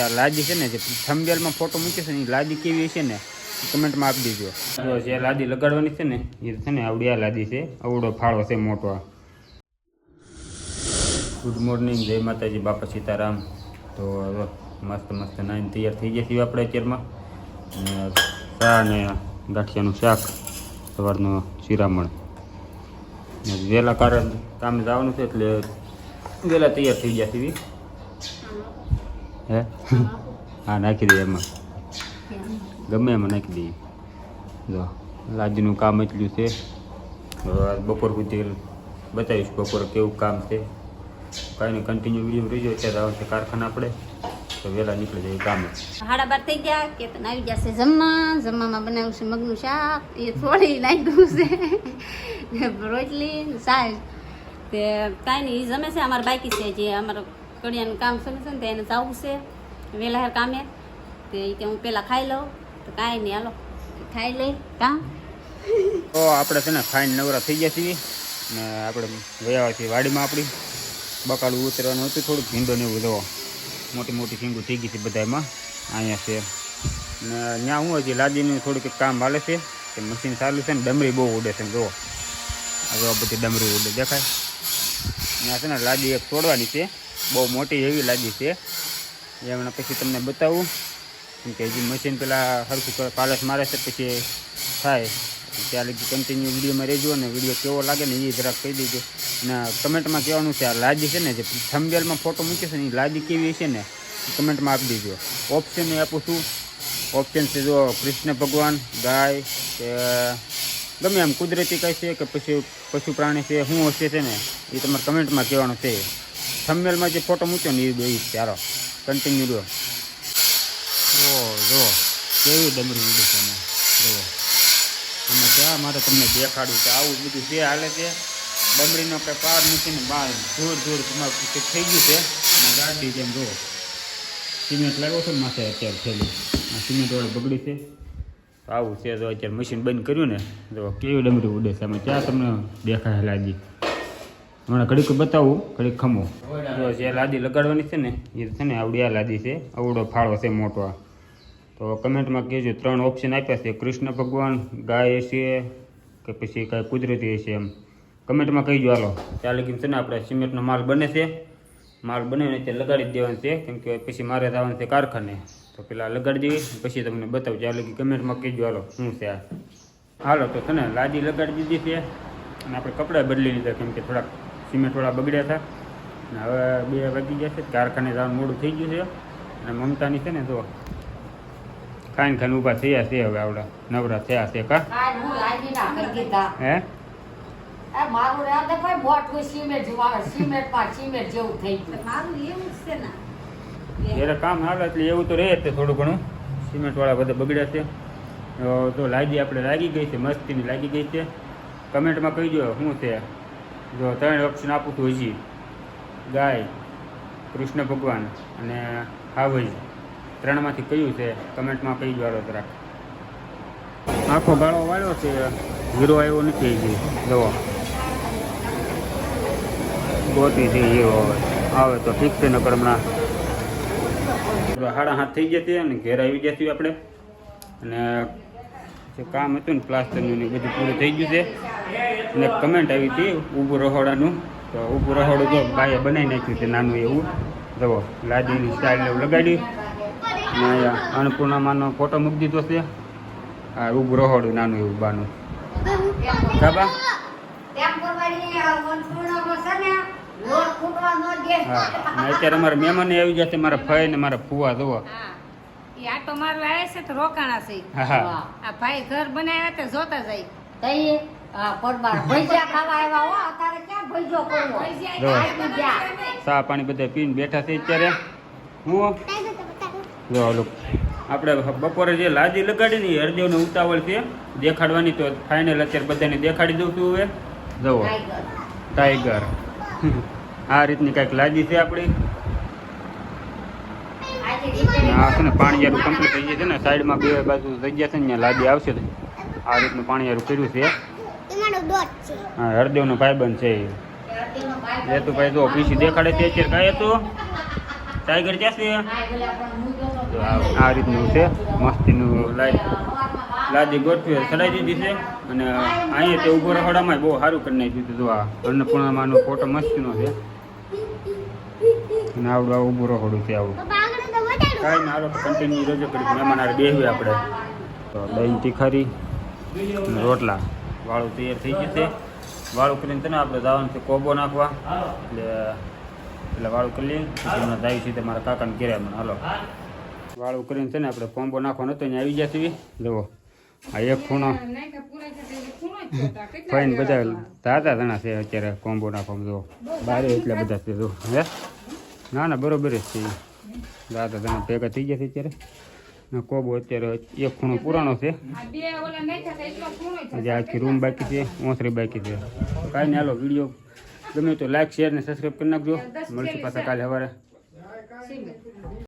આ લાદી છે ને જે થંબેલમાં ફોટો મૂક્યો છે ને એ લાદી કેવી છે ને કમેન્ટમાં આપી દેજો. જો લાદી લગાડવાની છે ને એ છે ને આવડી આ લાદી છે આવડો ફાળો છે મોટો ગુડ મોર્નિંગ જય માતાજી, બાપા સીતારામ. તો મસ્ત મસ્ત નાઈને તૈયાર થઈ ગયા છીએ આપણે અત્યારમાં. ચા અને ગાંઠિયાનું શાક, સવારનું શિરામણ. વહેલા કારણ કામે જવાનું છે એટલે વહેલા તૈયાર થઈ ગયા છીએ. હે? હા, નાખી દઈએ એમાં. ગમે એમાં નાખી દઈએ જો લાદીનું કામ એટલું છે. બપોર સુધી બતાવીશ બપોરે કેવું કામ છે. કાંઈ નહીં કન્ટિન્યુ વીડિયો રહીજો. અત્યારે આવશે કારખાના આપણે. તો વહેલા નીકળી જાય કામ. હાડા બાર થઈ ગયા કે તને આવી જશે જમવા. જમવામાં બનાવ્યું છે મગનું શાક. એ થોડી નાખ્યું છે. રોટલી સાહેબ તે કાંઈ નહીં એ જમે છે, અમારે બાકી છે, જે અમારું કડિયાનું કામ શરૂ છે ને તો એને જવું છે. વહેલા કામે. તે એ કે હું પહેલાં ખાઈ લઉં. તો કાંઈ નહીં, હાલો. ખાઈ લઈ. કાં? તો આપણે છે ને ખાઈને નવરા થઈ ગયા છીએ. ને આપણે ગયા છીએ વાડીમાં આપણી. બકાલું ઉતરવાનું હતું, થોડુંક ભીંડો ને એવું જવો. મોટી મોટી સિંગું થઈ ગઈ છે બધામાં અહીંયા છે. ને ત્યાં હું હજી લાદીનું થોડુંક કામ હાલે છે. કે મશીન ચાલુ છે ને, ડમરી બહુ ઉડે છે જુઓ હવે બધી ડમરી ઉડે, દેખાય. ત્યાં છે ને લાદી એક તોડવાની છે. બહુ મોટી એવી લાદી છે. એ હમણાં પછી તમને બતાવું. કેમ કે હજી મશીન પેલા સરખું પાલસ મારે છે, પછી થાય. ત્યાં લગી કન્ટિન્યુ વિડીયોમાં રહેજો અને વીડિયો કેવો લાગે ને એ જરાક કહી દેજો. અને કમેન્ટમાં કહેવાનું છે, આ લાદી છે ને, જે થંબેલમાં ફોટો મૂકે છે ને, એ લાદી કેવી છે ને કમેન્ટમાં આપી દેજો. ઓપ્શન એ આપું છું. ઓપ્શન છે જો કૃષ્ણ ભગવાન, ગાય કે ગમે એમ કુદરતી કહે છે કે પછી પશુ પ્રાણી છે શું હશે છે ને, એ તમારે કમેન્ટમાં કહેવાનું છે. થંબેલમાં જે ફોટો મૂક્યો ને એ બે ચારો કન્ટિન્યુ રહ્યો. ઓ જુઓ કેવી ડમરી ઉડે છે જુઓ અને ત્યાં મારે તમને દેખાડ્યું કે આવું બધું જે હાલે છે, ડમરીનો કંઈ પાર મૂકીને બહાર જોર તમારે થઈ ગયું છે અને ગાડી જેમ જુઓ સિમેન્ટ લાવ્યો છે ને માથે અત્યારે થયેલી આ સિમેન્ટ વાળી બગડી છે. આવું છે, જો અત્યારે મશીન બંધ કર્યું ને, જો કેવી ડમરી ઉડે છે અમે ત્યાં તમને દેખાય લાદી હમણાં ઘડીક બતાવું, ઘડીક ખમો. જો જે લાદી લગાડવાની છે ને, એ છે ને આવડી આ લાદી છે. આવડો ફાળો છે મોટો તો કમેન્ટમાં કહેજો ત્રણ ઓપ્શન આપ્યા છે. કૃષ્ણ ભગવાન, ગાય હશે કે પછી કાંઈ કુદરતી હશે એમ. કમેન્ટમાં કહીજો હાલો. ત્યાં લગીને છે ને આપણે સિમેન્ટનો માલ બને છે. માલ બનાવીને તે લગાડી દેવાનો છે. કેમ કે પછી મારે જવાનું છે કારખાને. તો પેલા લગાડી દેવી પછી તમને બતાવું. ત્યાં લગી કમેન્ટમાં કહીજો હાલો, શું છે હાલો, તો છે ને લાદી લગાડી દીધી છે. અને આપણે કપડાં બદલી લીધા, કેમ કે થોડાક સિમેન્ટવાળા બગડ્યા હતા. અને હવે બે વાગી ગયા છે. કારખાને જવાનું મોડું થઈ ગયું છે. અને મમતાની છે ને તો ખાઈને ખાઈને ઊભા થયા છે હવે આવડા. નવરા થયા છે કા? હું મારું રાતે ભાઈ મોટું સિમેન્ટ જેવું આવે. સિમેન્ટમાં સિમેન્ટ જેવું થઈ ગયું. મારું એવું જ છે ને. જ્યારે કામ હાલે એટલે એવું તો રહે જ થોડું ઘણું. સિમેન્ટવાળા બધા બગડ્યા છે. તો તો લાગી આપણે લાગી ગઈ છે. મસ્તીની લાગી ગઈ છે. કમેન્ટમાં કહીજો શું છે. જો ત્રણ ઓપ્શન આપું છું હજી ગાય, કૃષ્ણ ભગવાન અને હાવજ. ત્રણમાંથી કયું છે? કમેન્ટમાં કહીજો હાલો જરાક આખો ગાળો વાળ્યો છે હીરો આવ્યો નથી હજી જુઓ. ગોતી છે હીરો આવે તો ઠીક છે, નકર હમણાં. હાડા હાથ થઈ ગયા અને ઘેર આવી છીએ આપણે. અને જે કામ હતું ને પ્લાસ્ટરનું ને બધું પૂરું થઈ ગયું છે. અને કમેન્ટ આવી હતી ઊભું રહોડાનું. તો ઊભું રહોડું તો ભાઈએ બનાવી નાખ્યું છે નાનું એવું. જવો લાદીની સ્ટાઇલ એવું લગાડ્યું. અને અહીંયા અન્નપૂર્ણામાનો ફોટો મૂકી દીધો છે. આ ઊભું રહોડું નાનું એવું બાનું. કાબા ને, ન. હા અત્યારે અમારા મહેમાન આવી ગયા છે મારા ફઈ ને મારા ફુવા જુઓ. ઈ આટો મારવા આવે છે તો રોકાણા છે. આ ભાઈ ઘર બનાવ્યા તે જોતા જાય તઈ, આ પડબાર ભજીયા ખાવા આવ્યા હો. અત્યારે ક્યાં ભજીયો કરવો? જો. આટલું જ્યાં. ચા પાણી બધા પીને બેઠા છે અત્યારે હું જો ઓલું આપણે બપોરે જે લાદી લગાડી ને એ હરદેવને ઉતાવળ છે દેખાડવાની તો ફાઇનલ અત્યારે બધાને દેખાડી દઉં છું હવે જુઓ ટાઈગર. ટાઈગર આ રીતની કાંઈક લાદી છે આપણી આ છે ને પાણીયારું કમ્પ્લીટ થઈ ગયું છે ને. સાઈડમાં બે બાજુ જગ્યા છે ને ત્યાં લાદી આવશે આ રીતનું પાણીયારું કર્યું છે. હા હરદેવનો ભાઈબંધ છે એ. તો ભાઈ જો પીસી દેખાડે છે અત્યારે કાંઈ હતું? ટાઈગર ક્યાં છે? આ પણ તો તો રીતનું છે. મસ્તીનું લાઈટ લાદી ગોઠવી ચડાવી દીધી છે. અને અહીંયા તે ઊભો રખડામાં બહુ સારું કરી નાખ્યું હતું જો આ અન્નપૂર્ણામાંનો ફોટો મસ્તીનો છે. અને આવડું આ ઊભું રખડું છે આવું. કાંઈ ના કન્ટિન્યુ રજો કરી મહેમાન હારે બેહવી આપણે. તો દહીં તીખારી રોટલા. વાળું તૈયાર થઈ ગયું છે. વાળું કરીને છે ને આપણે જવાનું છે કોબો નાખવા. એટલે એટલે વાળું કરી લઈએ. પછી હમણાં છે મારા કાકાને ઘેરે મને હાલો. વાળું કરીને છે ને આપણે કોમ્બો નાખવાનો હતો અહીંયા આવી ગયા છીએ. જુઓ. આ એક ખૂણો. ફાઈન બધા તાતા જણા છે અત્યારે કોમ્બો નાખવામાં, જુઓ. બારે એટલા બધા છે, જુઓ. હે? ના ના, બરોબર જ છે. દાદા તમે ભેગા થઈ ગયા છે અત્યારે? કોબો અત્યારે એક ખૂણો પુરાણો છે. આ બે ઓલા નાખ્યા હતા એટલો ખૂણો છે હજી આખી રૂમ બાકી છે, ઓસરી બાકી છે. કાંઈ નહીં, હાલો, વીડિયો ગમે તો લાઈક શેર ને સબસ્ક્રાઈબ કરી નાખજો. મળશું પાછા કાલે સવારે.